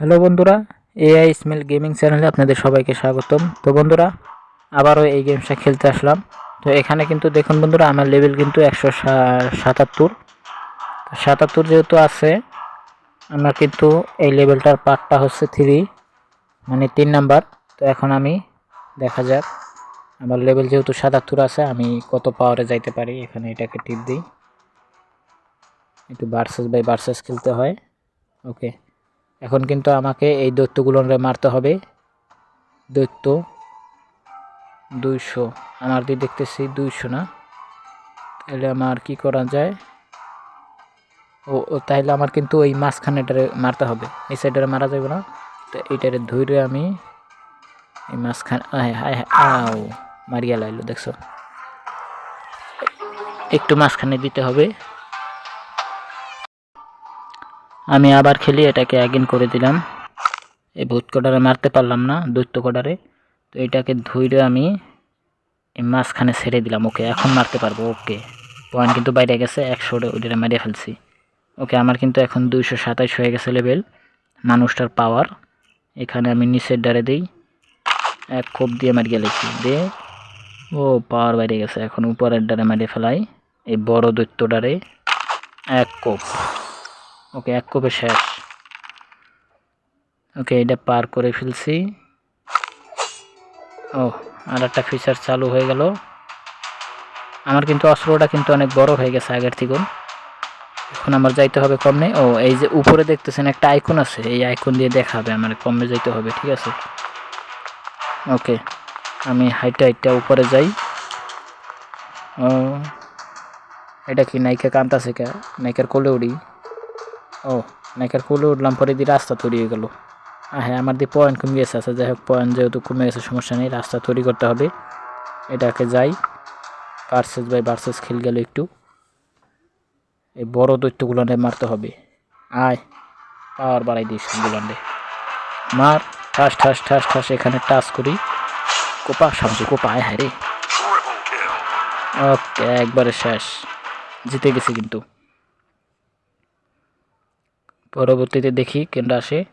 Hello বন্ধুরা AI smell gaming চ্যানেলে আপনাদের সবাইকে স্বাগতম। তো বন্ধুরা, আবারও এই গেমসটা খেলতে আসলাম। তো এখানে কিন্তু দেখুন বন্ধুরা, আমার লেভেল কিন্তু একশো সাতাত্তর। সাতাত্তর যেহেতু আছে, আমার কিন্তু এই লেভেলটার পার্টটা হচ্ছে থ্রি মানে তিন নাম্বার। তো এখন আমি দেখা যাক, আমার লেভেল যেহেতু সাতাত্তর আছে, আমি কত পাওয়ারে যাইতে পারি। এখানে এটাকে টিপ দিই। একটু ভার্সেস বাই ভার্সেস খেলতে হয়। ওকে এখন কিন্তু আমাকে এই দৈত্যগুলো মারতে হবে। দৈত্য দুইশো। আমার দিয়ে দেখতেছি দুইশো না। তাহলে আমার কি করা যায়? ও তাহলে আমার কিন্তু ওই মাঝখানেটারে মারতে হবে। এই সাইডারে মারা যাবে না। তো এইটারে ধরে আমি এই মাঝখানে হায় হায়, আও মারিয়া লাইলো দেখছ? একটু মাঝখানে দিতে হবে। আমি আবার খেলি, এটাকে অ্যাগেন করে দিলাম। এই ভূত কডারে মারতে পারলাম না, দৈত্য কডারে। তো এটাকে ধুইরে আমি মাঝখানে ছেড়ে দিলাম, ওকে। এখন মারতে পারব, ওকে। পয়েন্ট কিন্তু বাইরে গেছে, একশো ওইটা মেরে ফেলছি। ওকে, আমার কিন্তু এখন দুইশো সাতাইশ হয়ে গেছে লেভেল মানুষটার পাওয়ার এখানে আমি নিচের ডারে দিই, এক কোপ দিয়ে মারি গেলেছি দিয়ে ও পাওয়ার বাইরে গেছে। এখন উপরের ডারে মারিয়ে ফেলাই, এই বড় দৈত্য ডারে এক কোপ ওকে, এক কোপে শেষ। ওকে, এটা পার করে ফেলছি। ও, আর একটা ফিচার চালু হয়ে গেল। আমার কিন্তু অস্ত্রটা কিন্তু অনেক বড় হয়ে গেছে আগের থেকে এখন আমার যাইতে হবে কমনে ও, এই যে উপরে দেখতেছেন একটা আইকন আছে। এই আইকন দিয়ে দেখাবে আমার কমে যাইতে হবে, ঠিক আছে? ওকে, আমি হাইটে হাইটটা উপরে যাই। ও, এটা কি নাইকা কান্তাছে কে? নায়িকার কোলে উড়ি। ও নায়িকার কোলে উঠলাম পরে দিয়ে রাস্তা তৈরি হয়ে গেল। হ্যাঁ আমার দিয়ে পয়েন্ট কমে গেছে আচ্ছা যাই হোক পয়েন্ট যেহেতু কমে গেছে সমস্যা নেই রাস্তা তৈরি করতে হবে। এটাকে যাই ভার্সেস বাই ভার্সেস খেল গেল একটু। এই বড় দৈত্যগুলো মারতে হবে। আয় পাওয়ার বাড়াই দিই সবগুলান্ডে মার ঠাস ঠাস ঠাস ঠাস এখানে টাচ করি। কোপা সামসু কোপা আয় হ্যাঁ রে। ওকে একবারে শেষ। জিতে গেছি কিন্তু। পরবর্তীতে দেখি কেনটা আসে।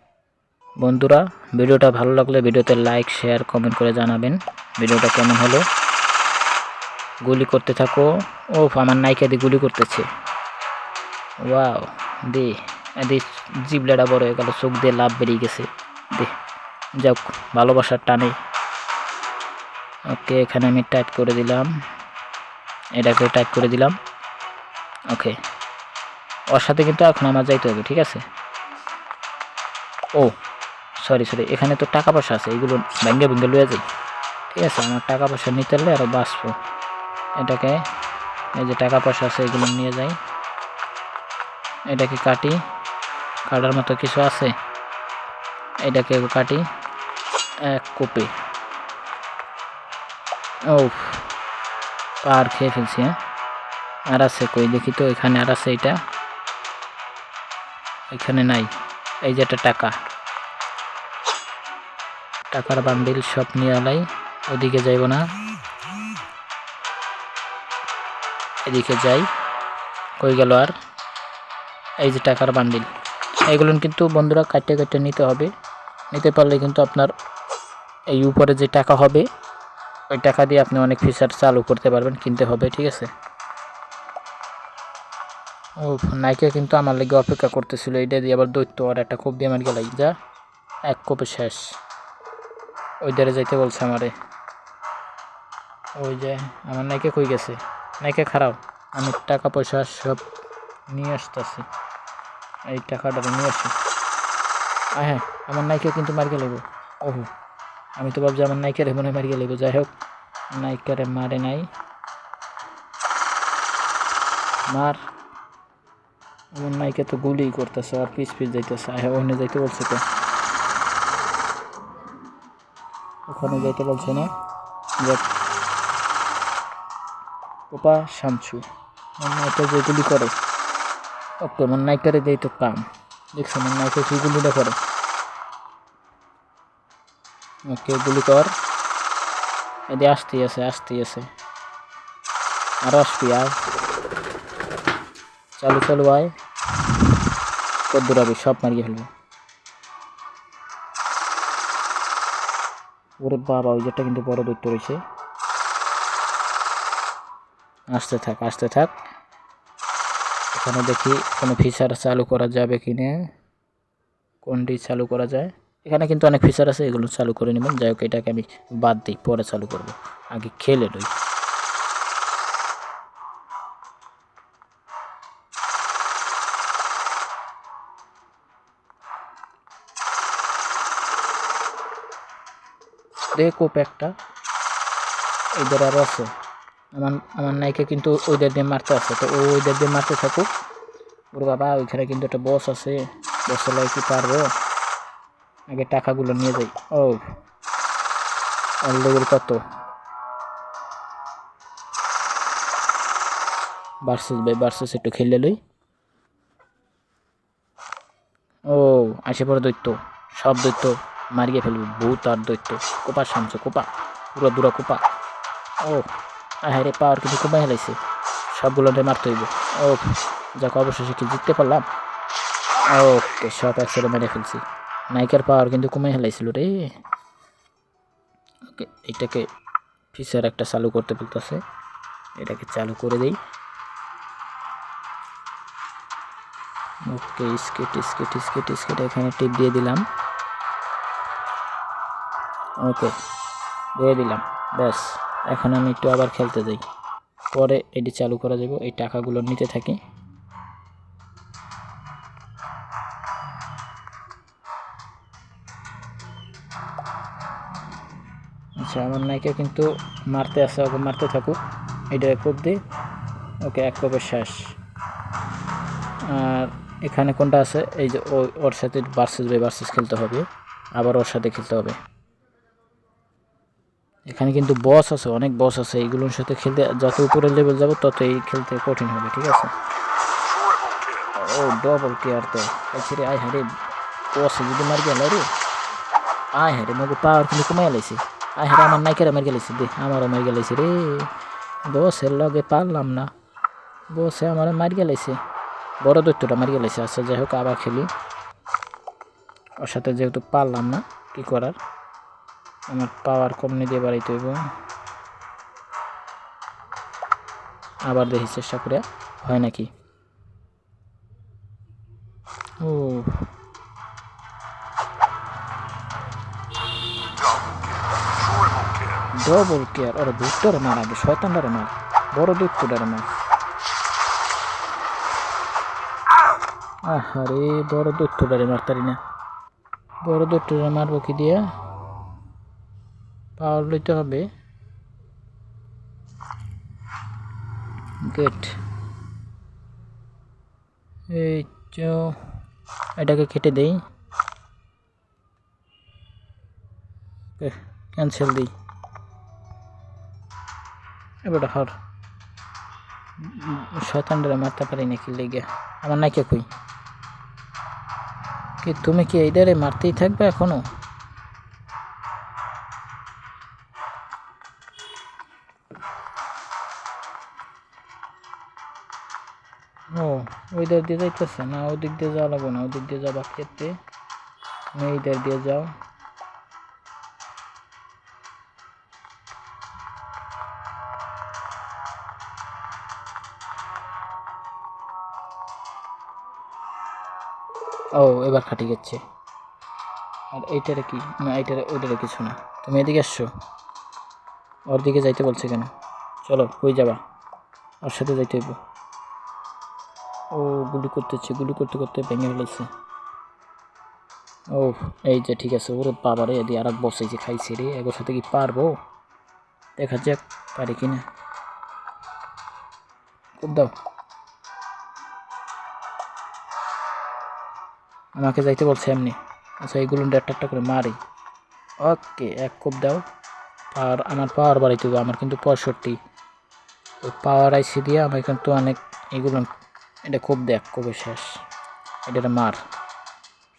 বন্ধুরা, ভিডিওটা ভালো লাগলে ভিডিওতে লাইক শেয়ার কমেন্ট করে জানাবেন। ভিডিওটা কেমন হলো? গুলি করতে থাকো। ও আমার নায়িকা দিয়ে গুলি করতেছে। ওয়াও, দে এদি জিবলাটা বড় হয়ে গেল, চোখ দিয়ে লাভ বেরিয়ে গেছে। দে, যাক, ভালোবাসার টানে। ওকে, এখানে আমি টাইপ করে দিলাম। এটাকে টাইপ করে দিলাম। ওকে। ওর সাথে কিন্তু এখন আমার যাইতে হবে, ঠিক আছে? ও সরি সরি এখানে তো টাকা পয়সা আছে, এগুলো ব্যাঙ্গে ব্যাঙ্গে লয়ে যাই ঠিক আছে, আমার টাকা পয়সা নিতে হলে আরও বাঁচবো। এটাকে, এই যে টাকা পয়সা আছে, এগুলো নিয়ে যাই। এটাকে কাটি, কাটার মতো কিছু আছে। এটাকে কাটি, এক কোপে। ও পার খেয়ে ফেলছি হ্যাঁ? আর আছে কই? দেখি তো, এখানে আর আছে এটা। এখানে নাই। এই যে একটা টাকা। টাকার বান্ডিল সব নিয়ে আলাই, ওদিকে যাইব না। এদিকে যাই, কই গেল আর? এই যে টাকার বান্ডিল। এগুলো কিন্তু বন্ধুরা কাটতে কাটতে নিতে হবে। নিতে পারলে কিন্তু আপনার এই উপরে যে টাকা হবে, ওই টাকা দিয়ে আপনি অনেক ফিচার চালু করতে পারবেন, কিনতে হবে, ঠিক আছে? নাইকে কিন্তু আমার লেগে অপেক্ষা করতেছিল। এইটা দিয়ে আবার দৈত্য আর একটা কোপ দিয়ে আমার গেলাই যা, এক কোপে শেষ। ওই ধারে যাইতে বলছে আমারে। ওই যে, আমার নাইকে কই গেছে? নাইকে খারাপ। আমি টাকা, পয়সা সব নিয়ে আসতেছি। এই টাকাটা নিয়ে আসি। হ্যাঁ আমার নাইকে কিন্তু মার গেলে ওহো, আমি তো ভাবছি আমার নাইকারে মনে হয় মারি গেলে যাই হোক নাইকারে মারে নাই। মার। আমার নাইকে তো গুলি করতেছে, আর পিস পিস যাইতেছে। হ্যাঁ ওখানে যাইতে বলছে তো ওখানে যাইতে বলছে না? ওপা আমার নাইকা যে গুলি করে। ওকে আমার নাইকারে দেই তো কাম। দেখছ আমার নাইকা কি গুলিটা করে? ওকে, গুলি কর। এদি আসতেই আছে আসতেই আছে। আরও আসবি আর চালু চালু, আয়। কদ্দুর হবে? সব মারিয়ে ফেলব। ওরে বাবা, ওই যেটা কিন্তু বড় দৈত্য রয়েছে। আসতে থাক আসতে থাক। এখানে দেখি কোনো ফিচার চালু করা যাবে কি না। কোনটি চালু করা যায়? এখানে কিন্তু অনেক ফিচার আছে, এগুলো চালু করে নেবেন। যাই হোক, এটাকে আমি বাদ দিই, পরে চালু করব। আগে খেলে রই দেখো একটা। এদের আরও আছে। আমার আমার নাইকে কিন্তু ওইদের দিয়ে মারতে আছে। তো ও ওইদের দিয়ে মারতে থাকুক। ওর বাবা, ওইখানে কিন্তু একটা বস আছে। বসে লাগে কি পারব? আগে টাকাগুলো নিয়ে যাই। ও অলরেডি কত? ভার্সেস ভাই ভার্সেস একটু খেলে লই। ও, আসে পড়ে দৈত্য। সব দৈত্য। মারিয়ে ফেলবে ভূত আর দৈত্য। কোপা সামছে কোপা। পুরো দূরা কোপা। ও আরে পাওয়ার কিন্তু কমে হেলাইছে। সবগুলো মারতে হইব। ও, যাক, অবশেষে কি জিততে পারলাম? ওকে, সব একসাথে মেরে ফেলছি। নাইকের পাওয়ার কিন্তু কমে হেলাইছিল রে। ওকে এটাকে ফিচার একটা চালু করতে বলতেছে। এটাকে চালু করে দেই। Okay, skate skate skate skate, এখানে টিপ দিয়ে দিলাম। ওকে, দিয়ে দিলাম। ব্যাস, এখন আমি একটু আবার খেলতে যাই। পরে এটি চালু করা যাব, এই টাকাগুলো নিতে থাকি। আচ্ছা আমার নাইকে কিন্তু মারতে আসে, ওকে মারতে থাকুক। এটা কোপ দিই ওকে, এক কোপের শেষ। আর এখানে কোনটা আছে? এই যে ওর সাথে ভার্সেস বাই ভার্সেস খেলতে হবে। আবার ওর সাথে খেলতে হবে। এখানে কিন্তু বস আছে, অনেক বস আছে, এইগুলোর সাথে খেলতে যত উপরে লেভেল যাব তত এই খেলতে কঠিন হবে, ঠিক আছে? ও ডবল কেয়ার তো। আচ্ছা রে আয় হারে বসে যদি মার গেল রে। আয় হারে মগে পাওয়ার কিন্তু কমে গেলাইছে আয় হারে আমার নাইকেরা মার গেলাইছে, দে, আমারও মার গেলাইছে রে। বসের লগে পারলাম না। বসে আমার মার গেলাইছে। বড় দৈত্যটা মার গেলাইছে। আচ্ছা যাই হোক, আবার খেলি। ওর সাথে যেহেতু পারলাম না, কি করার? আমার পাওয়ার কমনি দিয়ে বাড়াইতে হইব। আবার দেখি চেষ্টা করে হয় নাকি? ও। ডবল কেয়ার ওরা দুধটারে মার আগে, শয়তানটারে মার, বড় দুধটারে মার। আহারে, বড় দুধটারে মারতারি না। বড় দুধটারে মারবো কি দিয়া? পাওয়ার লইতে হবে। গেট এই এটাকে কেটে দেই। ক্যান্সেল দিই। এবার হর শয়তানটা মারতে পারি নাকি লেগে? আমার নাকি কই? কি তুমি কি এইটারে মারতেই থাকবে এখনও? ও ওই দিয়ে যাইতেছে? না, ওদিক দিয়ে যাওয়া লাগবে না, ওদিক দিয়ে যাবা খেতে। তুমি দিয়ে যাও। ও, এবার খাটি গেছে। আর এইটারে কি? না, এইটারে ওইটারে কিছু না। তুমি এদিকে আসছো? ওর দিকে যাইতে বলছে কেন? চলো, কই যাবা? ওর সাথে যাইতে হইব। ও গুলি করতেছে, গুলি করতে করতে ভেঙে ফেলেছে। ও এই যে ঠিক আছে, ওরে বাবারে এদি আর এক বসে যে খাইছে রে, এগোর সাথে কি পারব? দেখা যাক, পারি কিনা খুব দাও। আমাকে যাইতে বলছে এমনি। আচ্ছা এইগুলো একটা একটা করে মারি। ওকে, এক কোপ দাও। আর আমার পাওয়ার বাড়িতে হবে, আমার কিন্তু পঁয়ষট্টি। ওই পাওয়ার আইসি দিয়ে আমার কিন্তু অনেক এগুলো এটা খুব দেখ, খুবই শেষ। এটা মার।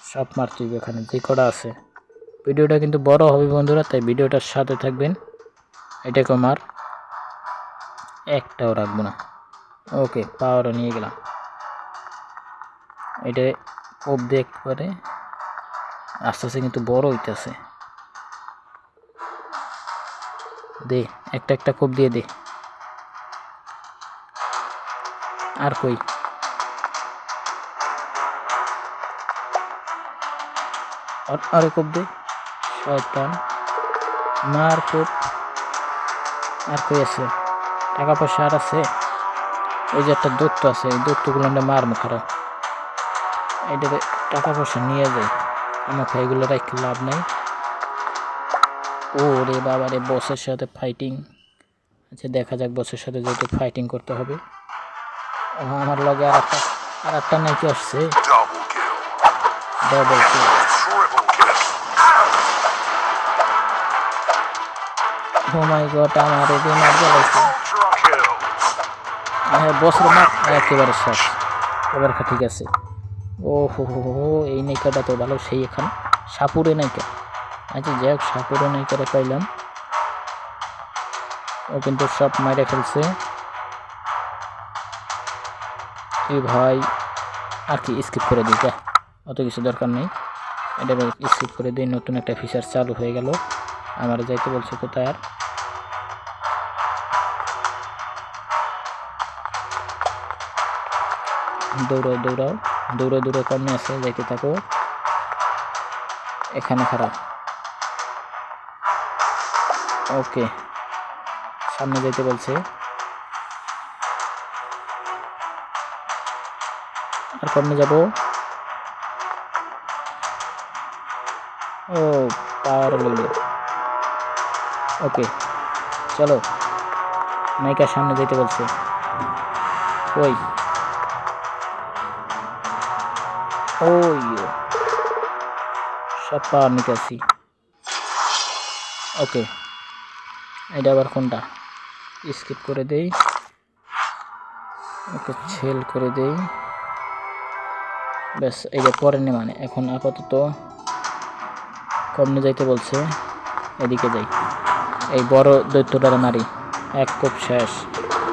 সব মার তুই এখানে, যে কটা আছে। ভিডিওটা কিন্তু বড় হবে বন্ধুরা, তাই ভিডিওটার সাথে থাকবেন। এটাকে মার। একটাও রাখব না। ওকে, পাওয়ারও নিয়ে গেলাম। এটা কোপ দিয়ে একবারে আস্তে আস্তে কিন্তু বড় হইতেছে। দে, একটা একটা কোপ দিয়ে দে। আর কই? আর কোপ দে। শয়তান মার কোপ আর কই আছে? টাকা পয়সা আর আছে? ওই যে একটা দত্ত আছে, এই দত্তগুলো আমরা মারমো খারাপ এটা টাকা পয়সা নিয়ে যায় আমাকে এগুলো রাখতে লাভ নাই। ও রে বাবা রে বসের সাথে ফাইটিং আচ্ছা দেখা যাক বসের সাথে যেহেতু ফাইটিং করতে হবে। আমার লগে আর একটা আর একটা নাকি আসছে. Double Triple oh my god আমার এদিকে মার জ্বালাইছে। হ্যাঁ বসের মার। একেবারে শেষ। এবার ঠিক আছে। ও হো হো হো এই নায়িকাটা তো ভালো, সেই এখানে। সাপুরে নায়িকা। আচ্ছা হোক, সাপুরে নায়িকারে পাইলাম। ও কিন্তু সব মাইরে ফেলছে। এই ভাই, আর কি স্কিপ করে দিই, যা। অত কিছু দরকার নেই। এটা স্কিপ করে দিই, নতুন একটা ফিচার চালু হয়ে গেল। আমার যাইতে বলছে কোথায় আর? দৌড়াও দৌড়াও। দৌড়ে দৌড়ে কমে আছে, যাইতে থাকো। এখানে খারাপ। ওকে। সামনে যেতে বলছে। আর কমে যাব? ও, পাওয়ার লইল ওকে। চলো। নায়িকার সামনে যেতে বলছে। ওই ওই সব পাওয়ার নিতেছি ওকে এটা আবার কোনটা স্কিপ করে দেই ওকে ছেল করে দেই ব্যাস এটা পরে নে মানে এখন আপাতত কমনে যাইতে বলছে। এদিকে যাই। এই বড় দৈত্যটারে মারি এক কোপ শেষ।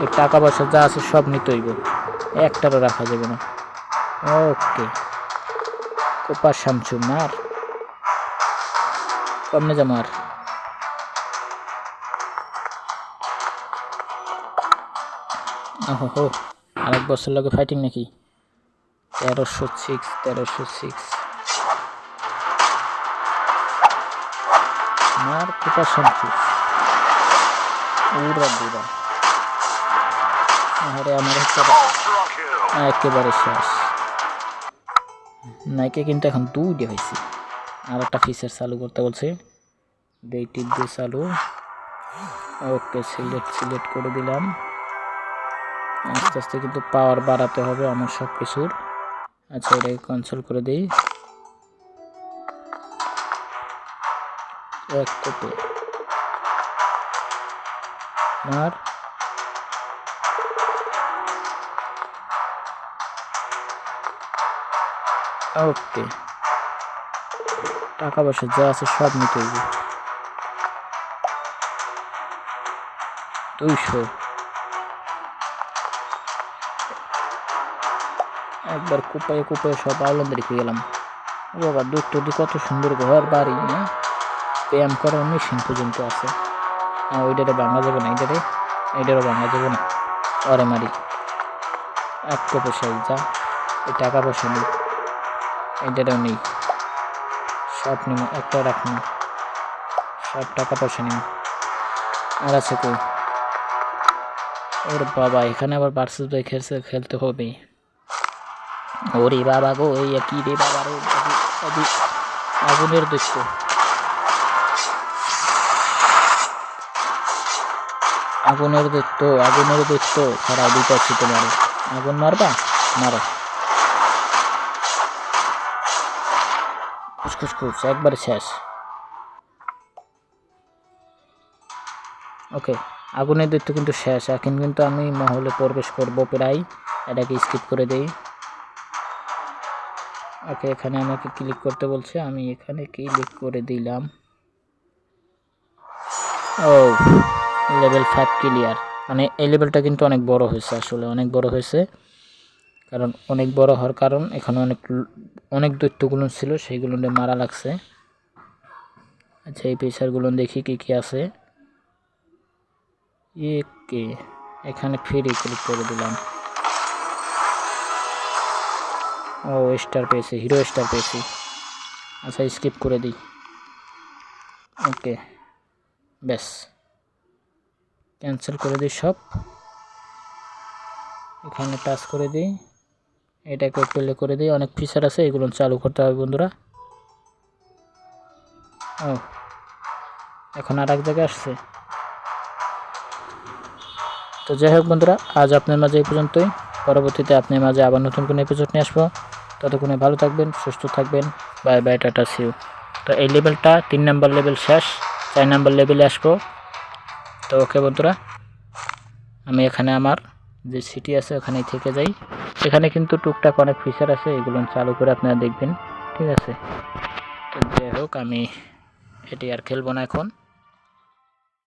এই টাকা পয়সা যা আছে সব নিতে হইব। একটারও রাখা যাবে না। ওকে কোপার শামচু মার। কমনে যা মার। ওহো আরেক বছর লগে ফাইটিং নাকি? তেরোশো সিক্স তেরোশো সিক্স মার কোপার শামচু উড়া দুরা আরে আমার. একেবারে শেষ। নাইকে কিন্তু এখন দুইটা হয়েছে আর একটা ফিচার চালু করতে বলছে। দেই টিপ দিয়ে চালু। ওকে সিলেক্ট সিলেক্ট করে দিলাম। আস্তে আস্তে কিন্তু পাওয়ার বাড়াতে হবে আমার সব কিছুর আচ্ছা এটাকে কনসোল করে দিই। এক মার ওকে। টাকা পয়সা যা আছে সব নিতে হইবে দুইশো। একবার কুপায়ে কুপায়ে সব আওলান্দ রেখে গেলাম। বাবা, দূর টুদি কত সুন্দর ঘর, বাড়ি, না? ব্যায়াম করার মেশিন পর্যন্ত আছে। ওইটারে ভাঙা যাবে না, এইটারে? এইটারও ভাঙা যাবে না। অরে মারি। এক সাই যা, এই টাকা পয়সা নেই। এটারও নেই। সব নিব একটা রাখুন সব টাকা পয়সা নিব আর আছে কই? ওর বাবা, এখানে আবার ভার্সেস বাই খেলছে, খেলতে হবে। ওরে বাবা গো, এই কি রে বাবা রে আগুনের দৈত্য আগুনের দৈত্য আগুনের দৈত্য খারাপ দুইটা আছে তোমার। আগুন মারবা? মারো। খুশ খুশ একবার শেষ। ওকে, আগুনের দৈত্য কিন্তু শেষ। এখন কিন্তু আমি মহলে প্রবেশ করব প্রায়। এটাকে স্কিপ করে দেই। ওকে, এখানে আমাকে ক্লিক করতে বলছে। আমি এখানে ক্লিক করে দিলাম। ও লেভেল ফাইভ ক্লিয়ার মানে এই লেভেলটা কিন্তু অনেক বড় হয়েছে আসলে, অনেক বড় হয়েছে। কারণ অনেক বড় হওয়ার কারণ এখানে অনেক অনেক দৈত্যগুলো ছিল, সেইগুলো মারা লাগছে। আচ্ছা এই পেশারগুলো দেখি কি কি আছে। একে, এখানে ফ্রি ক্লিক করে দিলাম। ও, স্টার পেয়েছি, হিরো স্টার পেয়েছি। আচ্ছা স্কিপ করে দিই। ওকে, ব্যাস। ক্যান্সেল করে দিই সব। এখানে টাচ করে দিই। এটাকে প্লে করে দিই। অনেক ফিচার আছে, এগুলো চালু করতে হবে বন্ধুরা। ও, এখন আর এক জায়গায় আসছে। তো যাই হোক বন্ধুরা, আজ আপনার মাঝে এই পর্যন্তই। পরবর্তীতে আপনার মাঝে আবার নতুন কোনো এপিসোড নিয়ে আসব। ততক্ষণে ভালো থাকবেন, সুস্থ থাকবেন। বাই বাই, টাটা সিউ তো এই লেভেলটা তিন নম্বর লেভেল শেষ, চার নম্বর লেভেলে আসব। তো ওকে বন্ধুরা, আমি এখানে আমার যে সিটি আছে, ওখানেই থেকে যাই। এখানে কিন্তু টুকটাক অনেক ফিচার আছে, এগুলো চালু করে আপনারা দেখবেন। ঠিক আছে? তো যাই হোক, আমি এটি আর খেলব না এখন।